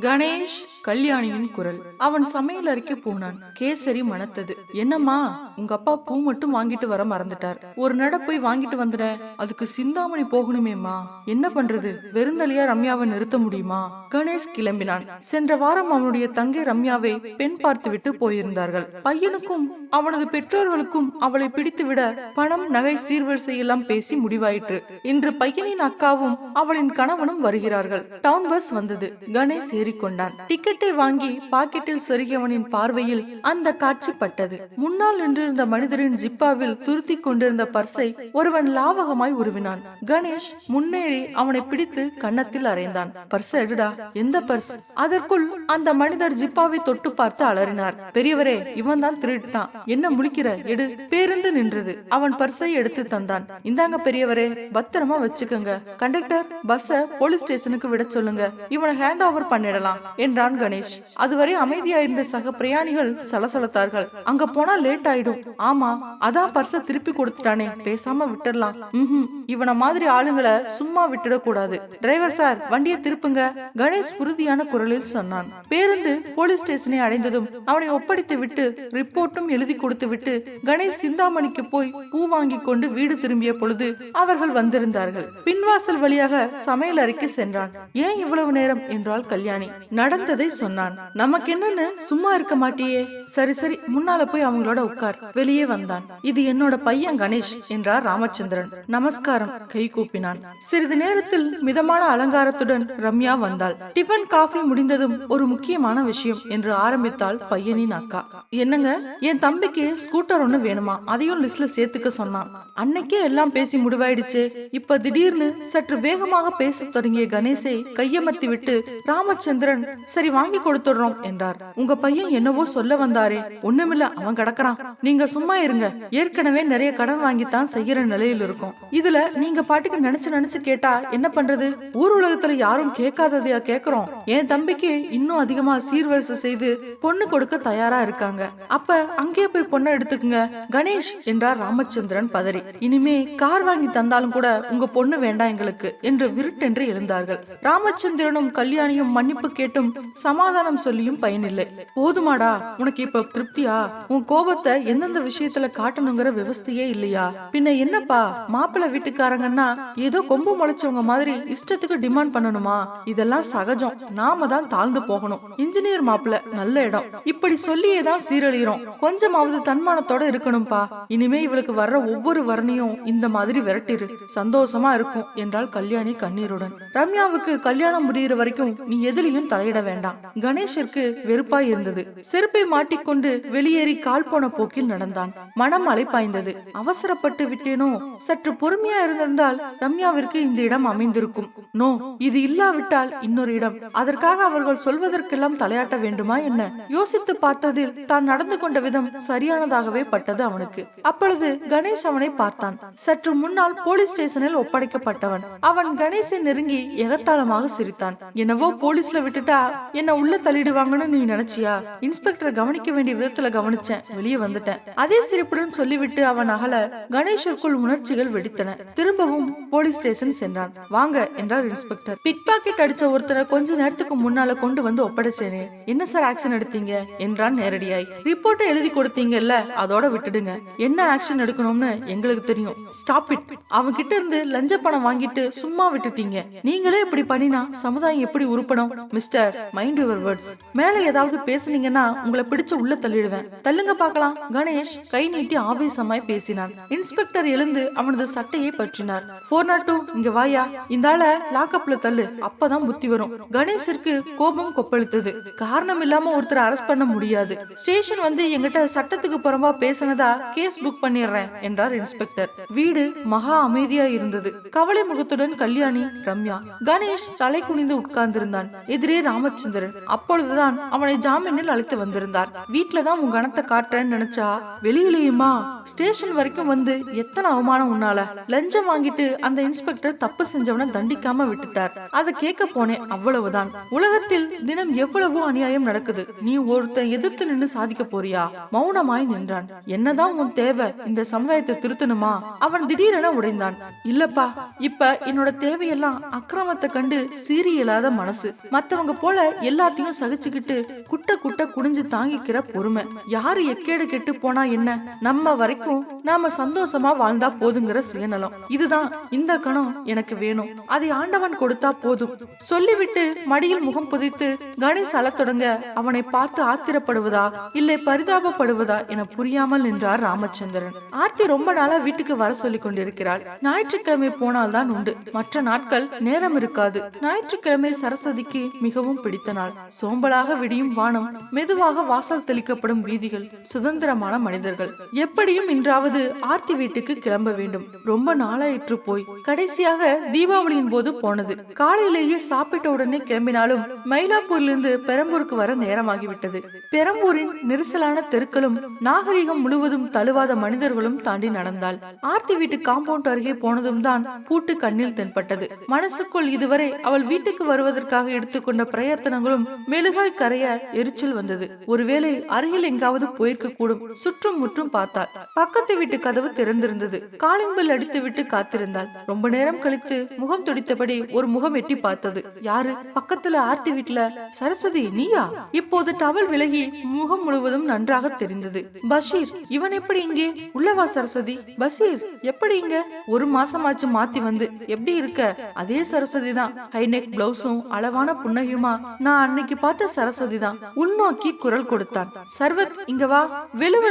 கணேஷ் கல்யாணியின் குரல். அவன் சமையல் அறைக்கு போனான். கேசரி மணத்தது. என்னம்மா? உங்க அப்பா பூ மட்டும் வாங்கிட்டு வர மறந்துட்டார். ஒரு நட போய் வாங்கிட்டு வந்துட. அதுக்கு சிந்தாமணி போகணுமேம்மா. என்ன பண்றது? வெறுந்தலையா ரம்யாவை நிறுத்த முடியுமா? கணேஷ் கிளம்பினான். சென்ற வாரம் அவனுடைய தங்கை ரம்யாவை பெண் பார்த்துவிட்டு போயிருந்தார்கள். பையனுக்கும் அவனது பெற்றோர்களுக்கும் அவளை பிடித்துவிட பணம் நகை சீர்வரிசை எல்லாம் பேசி முடிவாயிற்று. இன்று பையனின் அக்காவும் அவளின் கணவனும் வருகிறார்கள். டவுன் பஸ் வந்தது. கணேஷ் ஏறிக்கொண்டான். டிக்கெட்டை வாங்கி பாக்கெட்டில் செருகியவனின் பார்வையில் அந்த காட்சி பட்டது. முன்னால் நின்று கொண்டிருந்த மனிதரின் ஜிப்பாவில் துருத்தி கொண்டிருந்த பர்சை ஒருவன் லாவகமாய் உருவினான். கணேஷ் முன்னேறி அவனை பிடித்து கன்னத்தில் அறைந்தான். பர்ஸ் எடுடா எந்த பர்ஸ் அதற்குள் அந்த மனிதர் ஜிப்பாவை தொட்டு பார்த்து அலறினார். பெரியவரே இவன் தான் திருட்டான் என்ன முழிக்கிற? எடு. பேருந்து நின்றது. அவன் பர்ஸை எடுத்து தந்தான். இந்தாங்க பெரியவரே பத்திரமா வச்சுக்கோங்க. கண்டக்டர் பஸ்ஸ போலீஸ் ஸ்டேஷனுக்கு விட சொல்லுங்க. இவனை ஹேண்ட் ஓவர் பண்ணிடலாம் என்றான் கணேஷ். அதுவரை அமைதியா இருந்த சக பிரயாணிகள் சலசலத்தார்கள். அங்க போனா லேட் ஆயிடும். ஆமா அதான் பர்ச திருப்பி கொடுத்துட்டானே பேசாம விட்டுடலாம். ம்ஹும். இவன மாதிரி ஆளுங்களை சும்மா விட்டுட கூடாது டிரைவர் சார் வண்டியை திருப்புங்க கணேஷ் உறுதியான குரலில் சொன்னான். பேருந்து போலீஸ் ஸ்டேஷனை அடைந்ததும் அவனை ஒப்படைத்து விட்டு ரிப்போர்ட்டும் எழுதி கொடுத்து விட்டு கணேஷ் சிந்தாமணிக்கு போய் பூ வாங்கி கொண்டு வீடு திரும்பிய பொழுது அவர்கள் வந்திருந்தார்கள். பின்வாசல் வழியாக சமையல் அறைக்கு சென்றான். ஏன் இவ்வளவு நேரம்? என்றால் கல்யாணி. நடந்ததை சொன்னான். நமக்கு என்னன்னு சும்மா இருக்க மாட்டியே. சரி சரி. முன்னால போய் அவங்களோட உட்கார். வெளியே வந்தான். இது என்னோட பையன் கணேஷ் என்றார் ராமச்சந்திரன். நமஸ்காரம் கை கூப்பினான். சிறிது நேரத்தில் மிதமான அலங்காரத்துடன் ரம்யா வந்தாள். டிஃபன் காஃபி முடிந்ததும் ஒரு முக்கியமான விஷயம் என்று ஆரம்பித்தாள் பையனின் அக்கா. என்னங்க? என் தம்பிக்கு ஸ்கூட்டர் ஒண்ணு வேணுமா? அதையும் லிஸ்ட்ல சேர்த்துக்க சொன்னான். அன்னைக்கே எல்லாம் பேசி முடிவாயிடுச்சு. இப்ப திடீர்னு சற்று வேகமாக பேச தொடங்கிய கணேசை கையமர்த்தி விட்டு ராமச்சந்திரன் சரி வாங்கி கொடுத்துடுறோம் என்றார். உங்க பையன் என்னவோ சொல்ல வந்தாரே. ஒண்ணுமில்ல அவன் கிடக்குறான். நீங்க சும்மா இருங்க. ஏற்கனவே நிறைய கடன் வாங்கித்தான் செய்யற நிலையில் இருக்கும். இதுல நீங்க பாட்டுக்கு நினைச்சு நினைச்சு கேட்டா என்ன பண்றது? ஊர் உலகத்துல யாரும் கேட்காததையா கேக்குறோம். என் தம்பிக்கு இன்னும் அதிகமா சீர்வரிசை செய்து பொண்ணு கொடுக்க தயாரா இருக்காங்க. அப்ப அங்கேயே போய் பொண்ணை எடுத்துக்குங்க. கணேஷ் என்றார் ராமச்சந்திரன் பதறி. இனிமே கார் வாங்கி தந்தாலும் கூட உங்க பொண்ணு வேண்டாம் எங்களுக்கு என்று விருட்டென்று எழுந்தார்கள். ராமச்சந்திரனும் கல்யாணியும் மன்னிப்பு கேட்டும் சமாதானம் சொல்லியும் பயனில்லை. போதுமாடா உனக்கு இப்ப திருப்தியா? உன் கோபத்தை எந்த எந்தெந்த விஷயத்துல காட்டணுங்கிற விவஸ்தையே இல்லையா? பின்ன என்னப்பா? மாப்பிள்ள வீட்டுக்காரங்கன்னா ஏதோ கொம்பு முளைச்சவங்க மாதிரி இஷ்டத்துக்கு டிமாண்ட் பண்ணணுமா? இதெல்லாம் சகஜம். நாம தான் தாழ்ந்து போகணும். இன்ஜினியர் மாப்பிள்ள நல்ல இடம். இப்படி சொல்லியே தான் சீரழிகிறோம் கொஞ்சமாவது தன்மானத்தோட இருக்கணும்பா. இனிமே இவளுக்கு வர்ற ஒவ்வொரு வர்ணையும் இந்த மாதிரி விரட்டிரு. சந்தோஷமா இருக்கும் என்றாள் கல்யாணி கண்ணீருடன். ரம்யாவுக்கு கல்யாணம் முடிகிற வரைக்கும் நீ எதுலயும் தலையிட வேண்டாம். கணேஷிற்கு வெறுப்பாய் இருந்தது. செருப்பை மாட்டிக்கொண்டு வெளியேறி கால் போன போக்கில் நடந்தான். மனம் அலைப்பாய்ந்தது. அவசரப்பட்டு விட்டேனோ? சற்று பொறுமையா இருந்திருந்தால் ரம்யாவிற்கு இந்த இடம் அமைந்திருக்கும். நோ இது இல்லாவிட்டால் இன்னொரு இடம். அதற்காக அவர்கள் சொல்வதற்கெல்லாம் தலையாட்ட வேண்டுமா என்ன? யோசித்து பார்த்ததில் தான் நடந்து கொண்ட விதம் சரியானதாகவே பட்டது அவனுக்கு. அப்பொழுது கணேஷ் அவனை பார்த்தான். சற்று முன்னால் போலீஸ் ஸ்டேஷனில் ஒப்படைக்கப்பட்டவன். அவன் கணேசை நெருங்கி எகத்தாளமாக சிரித்தான். என்னவோ போலீஸ்ல விட்டுட்டா என்ன உள்ள தள்ளிடுவாங்கன்னு நீ நினைச்சியா? இன்ஸ்பெக்டர் கவனிக்க வேண்டிய விதத்துல கவனிச்சேன். வெளியே வந்துட்டேன். அதே சிரிப்புடன் சொல்லிவிட்டு அவன் அகல கணேஷிற்குள் உணர்ச்சிகள் வெடித்தன. திரும்பவும் போலீஸ் ஸ்டேஷன் சென்றான். வாங்க என்றார் இன்ஸ்பெக்டர். பிக் பாக்கெட் அடிச்ச ஒருத்தரை கொஞ்ச நேரத்துக்கு முன்னால கொண்டு வந்து ஒப்படைச்சேனே. என்ன சார் ஆக்ஷன் எடுத்தீங்க? என்றான் நேரடியாய். ரிப்போர்ட்டை எழுதி கொடுத்தீங்கல்ல அதோட விட்டுடுங்க. என்ன ஆக்ஷன் எடுக்கணும்னு எங்களுக்கு தெரியும். Stop it. அவன் கிட்ட இருந்து லஞ்ச பணம் வாங்கிட்டு சும்மா விட்டுட்டீங்க. நீங்களே இப்படி பண்ணினா சமுதாயம் எப்படி உருப்படும்? Mister mind your words. மேல ஏதாவது பேசுனீங்கன்னா உங்களை பிடிச்சு உள்ள தள்ளிடுவேன். தள்ளுங்க பாக்கலாம் கணேஷ் கை நீட்டி ஆவேசமாய் பேசினான். இன்ஸ்பெக்டர் எழுந்து அவனது சட்டையை பற்றினார். போர் நாட் இங்க வாயா. இந்த ஆள லாக்அப்ல தள்ளு. அப்பதான் புத்தி வரும். கணேஷிற்கு கோபம் கொப்பளித்தது. காரணம் இல்லாம ஒருத்தரை அரெஸ்ட் பண்ண முடியாது. ஸ்டேஷன் வந்து எங்கிட்ட சட்டத்துக்கு புறம்பா பேசினதா கேஸ் புக் பண்ணிடுறேன் என்றார் இன்ஸ்பெக்டர். வீடு மகா அமைதியா இருந்தது. கவலை முகத்துடன் கல்யாணி ரம்யா கணேஷ் தலை குனிந்து உட்கார்ந்திருந்தான். எதிரே ராமச்சந்திரன். அப்பொழுதுதான் அவனை ஜாமீனில் அழைத்து வந்திருந்தார். வீட்டுலதான் உன் கணத்தை காட்டுறேன்னு நினைச்சா வெளியிலேயுமா ஸ்டேஷன் வரைக்கும் வந்து எத்தனை அவமானம் உன்னால? லஞ்சம் வாங்கிட்டு அந்த இன்ஸ்பெக்டர் தப்பு செஞ்சவன தண்டிக்காம விட்டுட்டார். அதை கேட்க போனேன் அவ்வளவுதான். உலகத்தில் தினம் எவ்வளவோ அநியாயம் நடக்குது. நீ ஒருத்தன் எதிர்த்து நின்னு சாதிக்க போறியா? மௌனமாய் நின்றான். என்னதான் உன் தேவை இந்த சமுதாயத்தை திருத்தணுமா? அவன் திடீரென உடைந்தான். இல்லப்பா இப்ப என்னோட தேவையெல்லாம் அக்கிரமத்தை கண்டு சீறி இல்லாத மனசு. மத்தவங்க போல எல்லாத்தையும் சகிச்சுக்கிட்டு குட்ட குட்ட குனிஞ்சு தாங்கிக்கிற பொறுமை. யாரு எக்கேடு கெட்டு போனா என்ன? நம்ம வரைக்கும் நாம சந்தோஷமா வாழ்ந்தா போதுங்கிற சுயநலம். இதுதான் இந்த கணம் எனக்கு வேணும். அதை ஆண்டவன் கொடுத்தா போதும். சொல்லிவிட்டு மடியில் முகம் புதைத்து கணேஷ் அழத் தொடங்க அவனை பார்த்து ஆத்திரப்படுவதா? இல்லை பரிதாபப்படுவதா என புரியாமல் நின்றார் ராமச்சந்திரன். ஆர்த்தி ரொம்ப நாளா வீட்டுக்கு வர சொல்லி கொண்டிருக்கிறாள். ஞாயிற்றுக்கிழமை போனால்தான் உண்டு. மற்ற நாட்கள் நேரம் இருக்காது. ஞாயிற்றுக்கிழமை சரஸ்வதிக்கு மிகவும் பிடித்த நாள். சோம்பலாக விடியும் வானம் மெதுவாக வாசல் தெளிக்கப்படும் வீதிகள் சுதந்திரமான மனிதர்கள். எப்படியும் இன்றாவது ஆர்த்தி வீட்டுக்கு கிளம்ப வேண்டும். ரொம்ப நாளாயிற்று போய். கடைசியாக தீபாவளியின் போது போனது. காலையிலேயே சாப்பிட்ட உடனே கிளம்பினாலும் மயிலாப்பூரிலிருந்து பெரம்பூருக்கு வர நேரமாகிவிட்டது. பெரம்பூரின் நெரிசலான தெருக்களும் நாகரிகம் முழுவதும் தழுவாத மனிதர்களும் தாண்டி நடந்தாள். ஆர்த்தி வீட்டு காம்பவுண்ட் அருகே போனதும் தான் பூட்டு கண்ணில் தென்பட்டது. மனசுக்குள் இதுவரை அவள் வீட்டுக்கு வருவதற்காக எடுத்துக்கொண்ட பிரயத்தனங்களும் மெழுகாய் கரைய எரிச்சல் வந்தது. ஒருவேளை அருகில் எங்காவது போயிருக்க கூடும் சுற்றும் முற்றும் பார்த்தாள். பக்கத்து வீட்டு கதவு திறந்திருந்தது. காலிங் பெல் அடித்து விட்டு காத்திருந்தாள். ரொம்ப நேரம் கழித்து முகம் துடித்தபடி ஒரு முகம் எட்டி பார்த்தது. யாரு? பக்கத்துல ஆர்த்தி வீட்டுல சரஸ்வதி நீயா? இப்போது டவல் விலகி முகம் முழுவதும் நன்றாக தெரிந்தது. பஷீர் இவன் எப்படி இங்கே? உள்ளவா சரஸ்வதி. பஷீர் எப்படி இங்க? ஒரு மாசமாச்சு மாத்தி வந்து. எப்படி இருக்க? அதே சரஸ்வதி தான். ஹைநெக் பிளவுஸும் அளவான புன்னகையுமா? நான் அன்னைக்கு பார்த்த சரஸ்வதி தான். உள்நோக்கி குரல் கொடுத்தான். சர்வத் இங்க வா.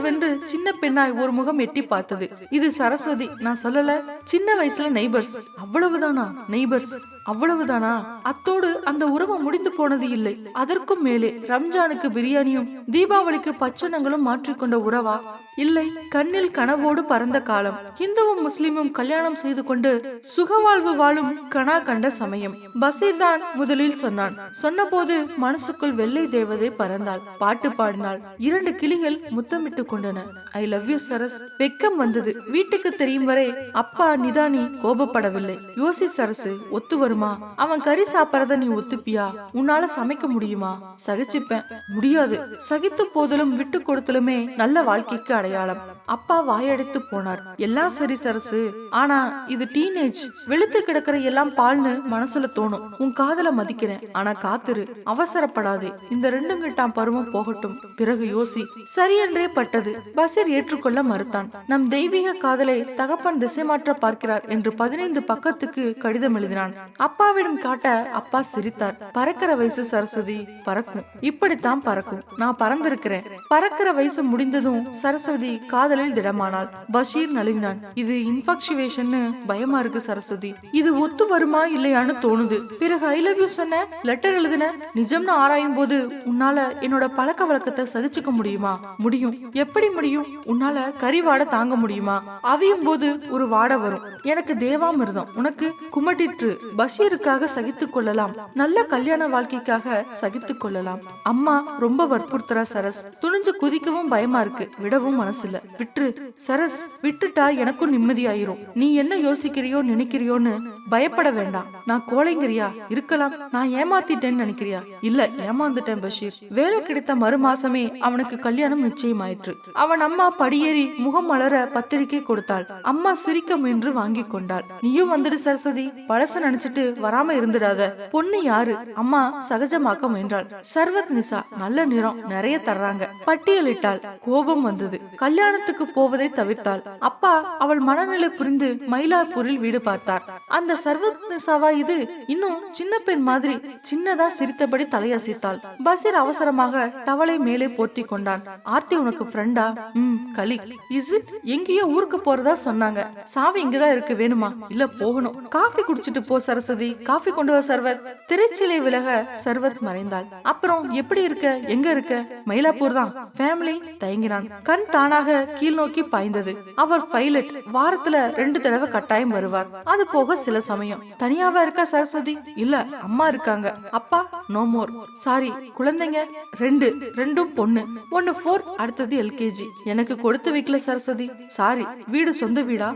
வென்று சின்ன பெண்ணாய் ஒரு முகம் எட்டி பார்த்தது. இது சரஸ்வதி. நான் சொல்லல சின்ன வயசுல நெய்பர்ஸ் அவ்வளவுதானா? நெய்பர்ஸ் அவ்வளவுதானா? அத்தோடு அந்த உறவு முடிந்து போனது இல்லை. அதற்கும் மேலே ரம்ஜானுக்கு பிரியாணியும் தீபாவளிக்கு பச்சனங்களும் மாற்றிக்கொண்ட உறவா? இல்லை கண்ணில் கனவோடு பறந்த காலம். இந்துவும் முஸ்லிமும் கல்யாணம் செய்து கொண்டு சுகவாழ்வு வாழும் கனா கண்ட சமயம். பசீர் தான் முதலில் சொன்னான். சொன்னபோது மனசுக்குள் வெள்ளை தேவதை பறந்தாள். பாட்டு பாடினாள். இரண்டு கிளிகள் முத்தமிட்டு கொண்டன. ஐ லவ் யூ சரஸ் வெக்கம் வந்தது. வீட்டுக்கு தெரியும் வரை அப்பா நிதானி கோபப்படவில்லை. யோசி சரசு ஒத்து வருமா? அவன் கறி சாப்பிடறத நீ ஒத்துப்பியா? உன்னால சமைக்க முடியுமா? சகிச்சுப்பேன். முடியாது. சகித்து போதிலும் விட்டு கொடுத்தலுமே நல்ல வாழ்க்கைக்கு அடையாளம். அப்பா வாயடைத்து போனார். எல்லாம் சரி சரசு. ஆனா இது டீனேஜ். வெளுத்து கிடக்கிற எல்லாம் பால்னு மனசுல தோணும். உன் காதல மதிக்கிறேன். ஆனா காத்துரு. அவசரப்படாதே. இந்த ரெண்டும் கிட்டாம் பருவம் போகட்டும். பிறகு யோசி சரியென்றே பட்டது. பசீர் ஏற்றுக்கொள்ள மறுத்தான். நம் தெய்வீக காதலை தகப்பன் திசை மாற்ற பார்க்கிறார் என்று பதினைந்து பக்கத்துக்கு கடிதம் எழுதினான். அப்பாவிடம் காட்ட அப்பா சிரித்தார். பறக்கிற வயசு சரஸ்வதி பறக்கும். இப்படித்தான் பறக்கும். நான் பறந்திருக்கிறேன். பறக்கிற வயசு முடிந்ததும் சரஸ்வதி காதல் காதலில் திடமானாள். பஷீர் நழுவினான். இது இன்ஃபக்சுவேஷன் பயமா இருக்கு சரஸ்வதி. இது ஒத்து வருமா இல்லையான்னு தோணுது. பிறகு ஐ லவ் யூ சொன்ன லெட்டர் எழுதின நிஜம்னு ஆராயும் போது உன்னால என்னோட பழக்க வழக்கத்தை சகிச்சுக்க முடியுமா? முடியும். எப்படி முடியும்? உன்னால கறி வாடை தாங்க முடியுமா? அவியும் போது ஒரு வாடை வரும். எனக்கு தேவாமிர்தம். உனக்கு குமட்டிற்று. பஷீருக்காக சகித்துக் கொள்ளலாம். நல்ல கல்யாண வாழ்க்கைக்காக சகித்துக் கொள்ளலாம். அம்மா ரொம்ப வற்புறுத்துறா சரஸ். துணிஞ்சு குதிக்கவும் பயமா இருக்கு. விடவும் மனசுல விட்டு சரஸ் விட்டுட்டா எனக்கும் நிம்மதியாயிரும். நீ என்ன யோசிக்கிறியோ நினைக்கிறியோன்னு பயப்பட வேண்டாம். நான் கோழைங்கிறியா? இருக்கலாம். நான் ஏமாத்திட்டேன்னு நினைக்கிறியா? இல்ல ஏமாந்துட்டேன் பஷீர். வேலை கிடைத்த மறு மாசமே அவனுக்கு கல்யாணம் நிச்சயமாயிற்று. அவன் அம்மா படியேறி முகம் மலர பத்திரிக்கை கொடுத்தாள். அம்மா சிரிக்க முயன்று வாங்கி கொண்டாள். நீயும் வந்துடு சரஸ்வதி. பழச நினைச்சிட்டு வராம இருந்துடாத. பொண்ணு யாரு? அம்மா சகஜமாக்க முயன்றாள். சர்வத் நிசா நல்ல நிறம் நிறைய தர்றாங்க. பட்டியலிட்டாள். கோபம் வந்தது. கல்யாணத்துக்கு போவதை தவிர்த்தாள். அப்பா அவள் மனநிலை புரிந்து மயிலாப்பூரில் வீடு பார்த்தார். அந்த சர்வத் நிசாவா இது இன்னும் சின்ன பெண் மாதிரி சின்னதா சிரித்தபடி தலையசைத்தாள். பசீர் அவசரமாக டவலை மேலே போர்த்தி கொண்டான். ஆர்த்தி உனக்கு ஃப்ரெண்டா ம் கலி. இஸ் எங்கேயோ ஊருக்கு போறதா சொன்னாங்க. சாவி இங்கதான் இருக்கு வேணுமா? இல்ல போகணும். காஃபி குடிச்சிட்டு போ சரஸ்வதி. காஃபி கொண்டு வா சர்வத். திரைச்சிலை விலக சர்வத் மறைந்தாள். அப்புறம் எப்படி இருக்க? எங்க இருக்க? மயிலாப்பூர் தான். ஃபேமிலி தயங்கினான். கண் தானாக கீழ் நோக்கி பாய்ந்தது. அவர் பைலட் வாரத்துல ரெண்டு தடவை கட்டாயம் வருவார். அது போக சில சமயம். தனியாவா இருக்கா சரஸ்வதி? இல்ல அம்மா இருக்காங்க. அப்பா நோ மோர் சாரி குழந்தைங்க ரெண்டு. ரெண்டும் பொண்ணு. ஒன்னு ஃபோர்த் அடுத்தது எல்கேஜி எனக்கு கொடுத்து வைக்கல சரஸ்வதி. சாரி வீடு சொந்த வீடா?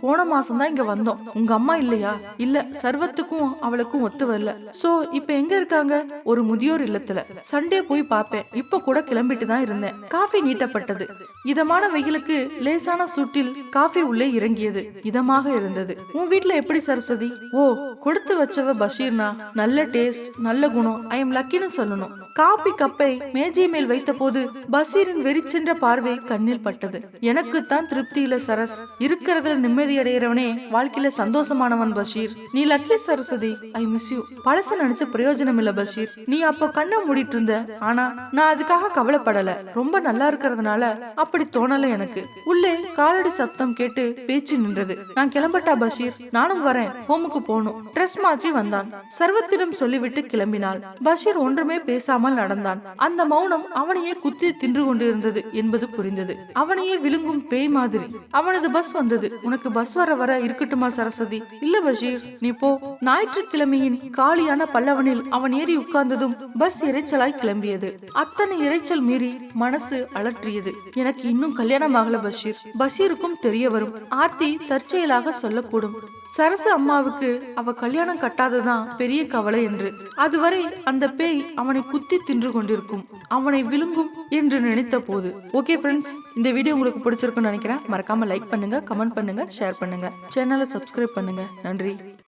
போன மாசம் தான் இங்க வந்தோம். உங்க அம்மா இல்லையா? இல்ல சர்வத்துக்கும் அவளுக்கும் ஒத்து வரல. சோ இப்ப எங்க இருக்காங்க? ஒரு முதியோர் இல்லத்துல. சண்டே போய் பாப்பேன். இப்ப கூட கிளம்பிட்டு தான் இருந்தேன். காஃபி நீட்டப்பட்டது. இதமான வெயிலுக்கு லேசான சூட்டில் காஃபி உள்ளே இறங்கியது. இதமாக இருந்தது. உன் வீட்ல எப்படி சரஸ்வதி? ஓ கொடுத்து வச்சவ பஷீர்னா நல்ல டேஸ்ட் நல்ல குணம். ஐ எம் லக்கின்னு சொல்லணும். காபி கப்பை மேஜை மேல் வைத்தபோது பசீரின் வெறிச்சென்ற பார்வை கண்ணில் பட்டது. எனக்கு தான் திருப்தி இல்ல சரஸ். இருக்கிறதுல நிம்மதி அடைகிறவனே வாழ்க்கையில சந்தோஷமானவன் பஷீர். நீ lucky Saraswathi I miss you. பழச நினைச்ச பிரயோஜனம் இல்ல பஷீர். நீ அப்ப கண்ணை மூடிட்டு இருந்த ஆனா நான் அதுக்காக கவலைப்படல. ரொம்ப நல்லா இருக்கிறதுனால அப்படி தோணல எனக்கு. உள்ளே காலடி சப்தம் கேட்டு பேச்சு நின்றது. நான் கிளம்பட்டா பஷீர்? நானும் வரேன். ஹோமுக்கு போகணும். ட்ரெஸ் மாற்றி வந்தான். சர்வத்திடம் சொல்லிவிட்டு கிளம்பினாள். பஷீர் ஒன்றுமே பேசாமல் நடந்தான். அந்த மௌனம் அவனையே குத்தி தின்று கொண்டிருந்தது என்பது புரிந்தது. அவனையே விழுங்கும் பேய் மாதிரி. அவனது பஸ் வந்தது. உனக்கு பஸ் வர வர இருக்கட்டுமா சரஸ்வதி? இல்ல பஷீர் நீ போ. ஞாயிற்றுக்கிழமையின் காலியான பல்லவனில் அவன் ஏறி உட்கார்ந்ததும் பஸ் இறைச்சலாய் கிளம்பியது. அத்தனை இறைச்சல் மீறி மனசு அலற்றியது. எனக்கு இன்னும் கல்யாணம் ஆகல பஷீர். பஷீருக்கும் தெரிய வரும். ஆர்த்தி தற்செயலாக சொல்லக்கூடும். சரசு அம்மாவுக்கு அவ கல்யாணம் கட்டாததான் பெரிய கவலை என்று. அதுவரை அந்த பேய் அவனை குத்தி தின்று கொண்டிருக்கும். அவனை விழுங்கும் என்று நினைத்த போது. ஓகே ஃப்ரெண்ட்ஸ் இந்த வீடியோ உங்களுக்கு பிடிச்சிருக்குன்னு நினைக்கிறேன். மறக்காம லைக் பண்ணுங்க கமெண்ட் பண்ணுங்க ஷேர் பண்ணுங்க. சேனலை சப்ஸ்கிரைப் பண்ணுங்க. நன்றி.